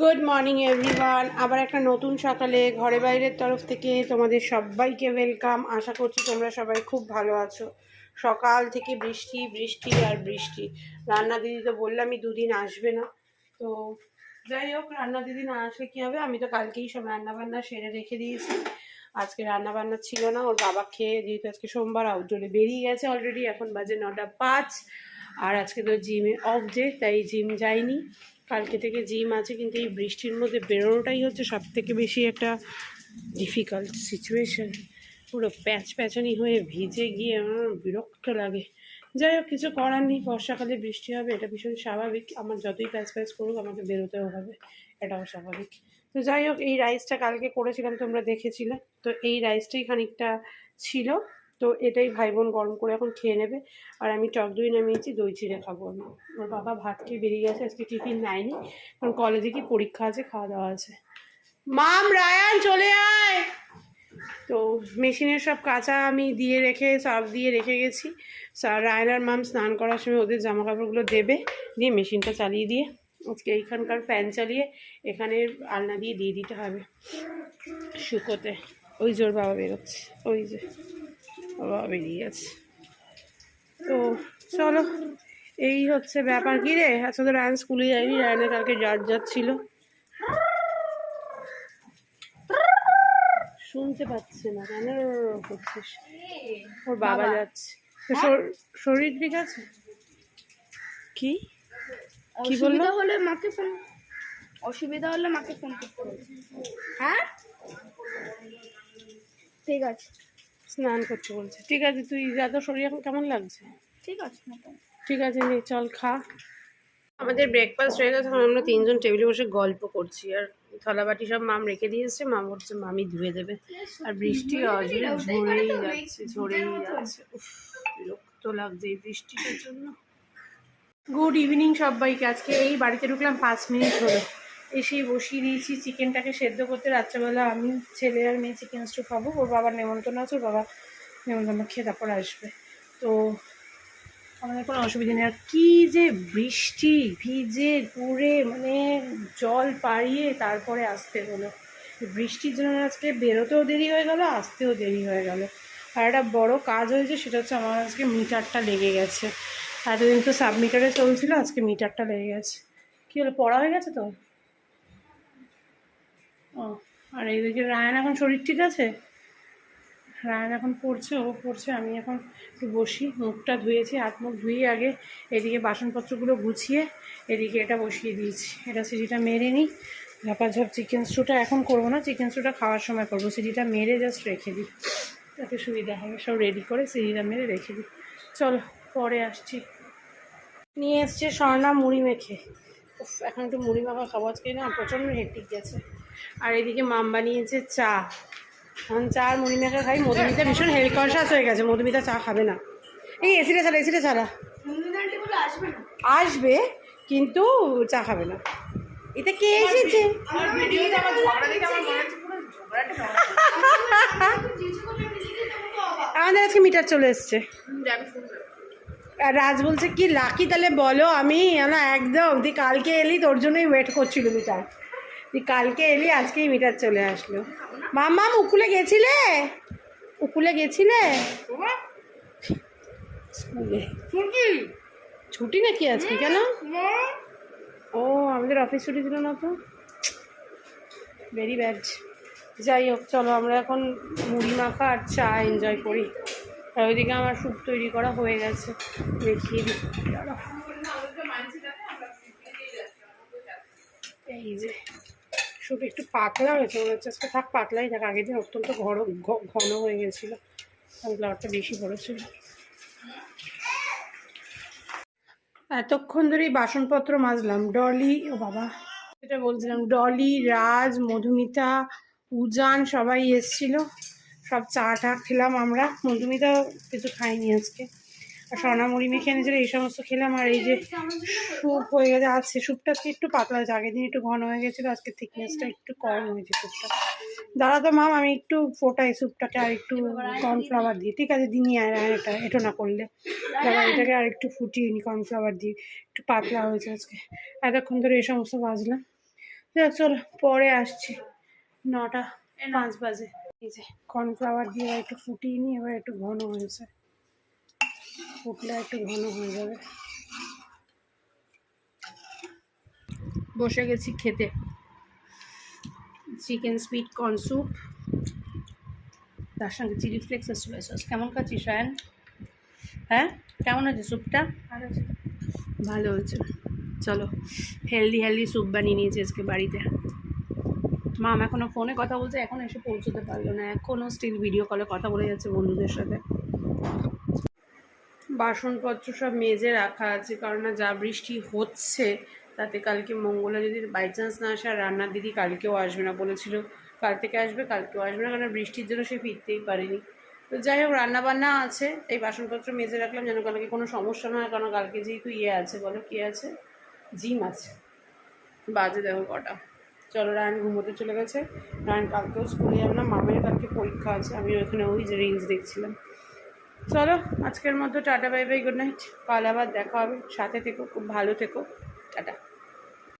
Good morning everyone আবার একটা নতুন সকালে ঘরে বাইরের তরফ থেকে তোমাদের সবাইকে ওয়েলকাম আশা করছি তোমরা সবাই খুব ভালো আছো। সকাল থেকে বৃষ্টি বৃষ্টি আর বৃষ্টি। রান্না দিদি তো বললামই দুদিন আসবে না। তো যাই হোক, রান্না দিদি না আসলে কী হবে? আমি তো কালকেই সব রান্না বান্না সেরে রেখে দিয়েছি। আজকে রান্নাবান্না ছিল না, ওর বাবা খেয়ে যেহেতু আজকে সোমবার আউটডোরে বেরিয়ে গেছে অলরেডি এখন বাজে নটা পাঁচ। আর আজকে তো জিমে অফ ডে তাই জিম যাইনি। কালকে থেকে জিম আছে, কিন্তু এই বৃষ্টির মধ্যে বেরোনোটাই হচ্ছে সব থেকে বেশি একটা ডিফিকাল্ট সিচুয়েশন পুরো প্যাচ প্যাচানি হয়ে ভিজে গিয়ে আমার বিরক্ত লাগে। যাই হোক, কিছু করার নেই, বর্ষাকালে বৃষ্টি হবে, এটা ভীষণ স্বাভাবিক। আমার যতই প্যাচ প্যাচ করুক, আমাকে বেরোতেও হবে, এটাও স্বাভাবিক। তো যাই হোক, এই রাইসটা কালকে করেছিলাম, তোমরা দেখেছিলে। তো এই রাইসটাই খানিকটা ছিল। তো এটাই ভাই বোন গরম করে এখন খেয়ে নেবে। আর আমি টক দই নামিয়েছি, দই চিড়ে খাব আমি। ওর বাবা ভাত খেয়ে বেরিয়ে গেছে, আজকে টিফিন নেয়নি। কারণ কলেজে কি পরীক্ষা আছে, খাওয়া দাওয়া আছে। মাম, রায়ান, চলে আয়! তো মেশিনের সব কাঁচা আমি দিয়ে রেখে সার্ফ দিয়ে রেখে গেছি। রায়ান আর মাম স্নান করার সময় ওদের জামা কাপড়গুলো দেবে, দিয়ে মেশিনটা চালিয়ে দিয়ে আজকে এইখানকার ফ্যান চালিয়ে এখানে আলনা দিয়ে দিয়ে দিতে হবে। শুকোতে। ওই জোর বাবা বেরোচ্ছে। ওই যে। বাবা বেরিয়ে গেছে তো চলো এই হচ্ছে ব্যাপার। কি রে? আচ্ছা তো রায়ন স্কুলে যায়নি রায়নের কালকে যার যাচ্ছিল শুনতে পাচ্ছে না কেন করছিস? ওর বাবা যাচ্ছে। শরীর ঠিক আছে? কি? কি বলল? অসুবিধা হলে মাকে ফোন অসুবিধা হলে মাকে ফোন করতে হ্যাঁ? ঠিক আছে। স্নান করতে বলছে। ঠিক আছে তুই যা তোর শরীর এখন কেমন লাগছে? ঠিক আছে ঠিক আছে নে চল খা। আমাদের ব্রেকফাস্ট হয়ে গেছে এখন আমরা তিনজন টেবিলে বসে গল্প করছি। আর থালাবাটি সব মাম রেখে দিয়ে দিয়েছে মাম হচ্ছে মামি ধুয়ে দেবে। আর বৃষ্টি অজরে ঝরেই যাচ্ছে ঝরেই যাচ্ছে। বিরক্ত লাগছে এই বৃষ্টিটার জন্য। গুড ইভিনিং সবাইকে আজকে এই বাড়িতে ঢুকলাম পাঁচ মিনিট হলো। এসেই বসিয়ে দিয়েছি চিকেনটাকে সেদ্ধ করতে। রাত্রেবেলা আমি ছেলে আর মেয়ে চিকেন স্টু খাব। ওর বাবার নেমন্তন্ন আছে, ওর বাবা নেমন্তন্ন খেয়ে তারপর আসবে। তো আমাদের কোনো অসুবিধা নেই। আর কী যে বৃষ্টি, ভিজে, পুড়ে মানে জল পাড়িয়ে তারপরে আসতে হলো। বৃষ্টির জন্য আজকে বেরোতেও দেরি হয়ে গেল, আসতেও দেরি হয়ে গেল। আর একটা বড়ো কাজ হয়েছে, সেটা হচ্ছে আমার আজকে মিটারটা লেগে গেছে। এতদিন তো সাবমিটারে চলছিল, আজকে মিটারটা লেগে গেছে। কী হলো, পড়া হয়ে গেছে তো? ও, আর এইদিকে রায়ন এখন শরীর ঠিক আছে? রায়ন এখন পড়ছে, ও পড়ছে, আমি এখন একটু বসি। মুখটা ধুয়েছি, হাত মুখ ধুয়ে আগে এদিকে বাসনপত্রগুলো গুছিয়ে এদিকে এটা বসিয়ে দিয়েছি। এটা সিটিটা মেরে নিই। ঝাপাঝাপ চিকেন স্টুটা এখন করব না চিকেন স্টুটা খাওয়ার সময় করব। সিটিটা মেরে জাস্ট রেখে দিই। তাতে সুবিধা হবে, সব রেডি করে সিটিটা মেরে রেখে দিই। চলো, পরে আসছি। নিয়ে এসছে স্বর্ণা মুড়ি মেখে। এখন একটু মুড়ি মাখা খাব আজকে, না প্রচণ্ড হেঁটিক গেছে। আর এদিকে মাম বানিয়েছে চা। এখন চা আর মেখে খাই। মধুমিতা ভীষণ হেভি কনসাস হয়ে গেছে। মধুমিতা চা খাবে না। এই এসিটা চালা এসিটা চালা আসবে কিন্তু চা খাবে না। এটা কে এসেছে? আমাদের আজকে মিটার চলে এসছে। আর রাজ বলছে কি লাকি তাহলে বলো আমি না একদম। তুই কালকে এলি তোর জন্যই ওয়েট করছিল মিটার তুই কালকে এলি, আজকেই মিটার চলে আসলো। মাম্মাম উকুলে গেছিলে? উকুলে গেছিলে? ছুটি নাকি আজকে কেন? ও, আমাদের অফিস ছুটি ছিল না তো। ভেরি ব্যাড যাই হোক, চলো, আমরা এখন মুড়ি মাখা আর চা এনজয় করি। আর ওইদিকে আমার স্যুপ তৈরি করা হয়ে গেছে। দেখিয়ে দিই। এই যে। স্যুপ একটু পাতলা হয়েছে, মনে হচ্ছে আজকে থাক পাতলাই থাক, আগের দিন অত্যন্ত ঘন ঘন হয়ে গেছিল সানফ্লাওয়ারটা বেশি বড় ছিল। এতক্ষণ ধরেই বাসনপত্র মাজলাম, ডলি, ও বাবা, যেটা বলছিলাম, ডলি, রাজ, মধুমিতা, উজান, সবাই এসছিল, সব চা টা খেলাম আমরা, মধুমিতা কিছু খাইনি আজকে। আর সোনা মুড়ি মেখে এনেছিল, এই সমস্ত খেলাম আর এই যে স্যুপ হয়ে গেছে। আছে স্যুপটা আজকে একটু পাতলা হয়েছে? আগের দিন একটু ঘন হয়ে গেছিল, আজকে থিকনেসটা একটু কম হয়েছে স্যুপটা। দাঁড়া তো, মাম, আমি একটু ফোটাই স্যুপটাকে আর একটু কর্নফ্লাওয়ার দিই ঠিক আছে, দিনই আর এটা, এটো না করলে। দাঁড়া এটাকে আর একটু ফুটিয়ে নি কর্নফ্লাওয়ার দিই একটু পাতলা হয়েছে আজকে। এতক্ষণ ধরে এই সমস্ত বাজলাম। চলো, পরে আসছি। নটা পাঁচ বাজে। এই যে কর্নফ্লাওয়ার দিয়ে একটু ফুটিয়ে নিই এবার একটু ঘন হয়েছে। ফুটলে একটু ঘন হয়ে যাবে। বসে গেছি খেতে। চিকেন স্পিড কর্ন স্যুপ তার সঙ্গে চিলি ফ্লেক্স আর সোয়া সস কেমন খাচ্ছিস রায়ন? হ্যাঁ? কেমন আছে স্যুপটা ভালো হয়েছে। চলো হেলদি হেলদি স্যুপ বানিয়ে নিয়েছি আজকে বাড়িতে। মাম এখনও ফোনে কথা বলছে এখন এসে পৌঁছতে পারল না। এখনও স্টিল ভিডিও কলে কথা বলে যাচ্ছে বন্ধুদের সাথে। বাসনপত্র সব মেজে রাখা আছে, কারণ না যা বৃষ্টি হচ্ছে, তাতে কালকে মঙ্গলা যদি বাই চান্স না আসে, আর রান্নার দিদি কালকেও আসবে না বলেছিল। কাল থেকে আসবে, কালকেও আসবে না, কারণ বৃষ্টির জন্য সে ফিরতেই পারেনি। তো যাই হোক, রান্নাবান্না আছে, এই বাসনপত্র মেজে রাখলাম যেন কালকে কোনো সমস্যা না হয়, কারণ কালকে যেহেতু ইয়ে আছে, বলো কি আছে? জিম আছে। বাজে দেখো কটা। চলো, রায়ন ঘুমোতে চলে গেছে। রায়ন কালকেও স্কুলে যাবে না, মামের কালকে পরীক্ষা আছে আমি ওখানে ওই যে রিলস দেখছিলাম। চলো, আজকের মতো tata, bye bye, good night. কাল আবার দেখা হবে। সাথে থেকো, খুব ভালো থেকো। টাটা।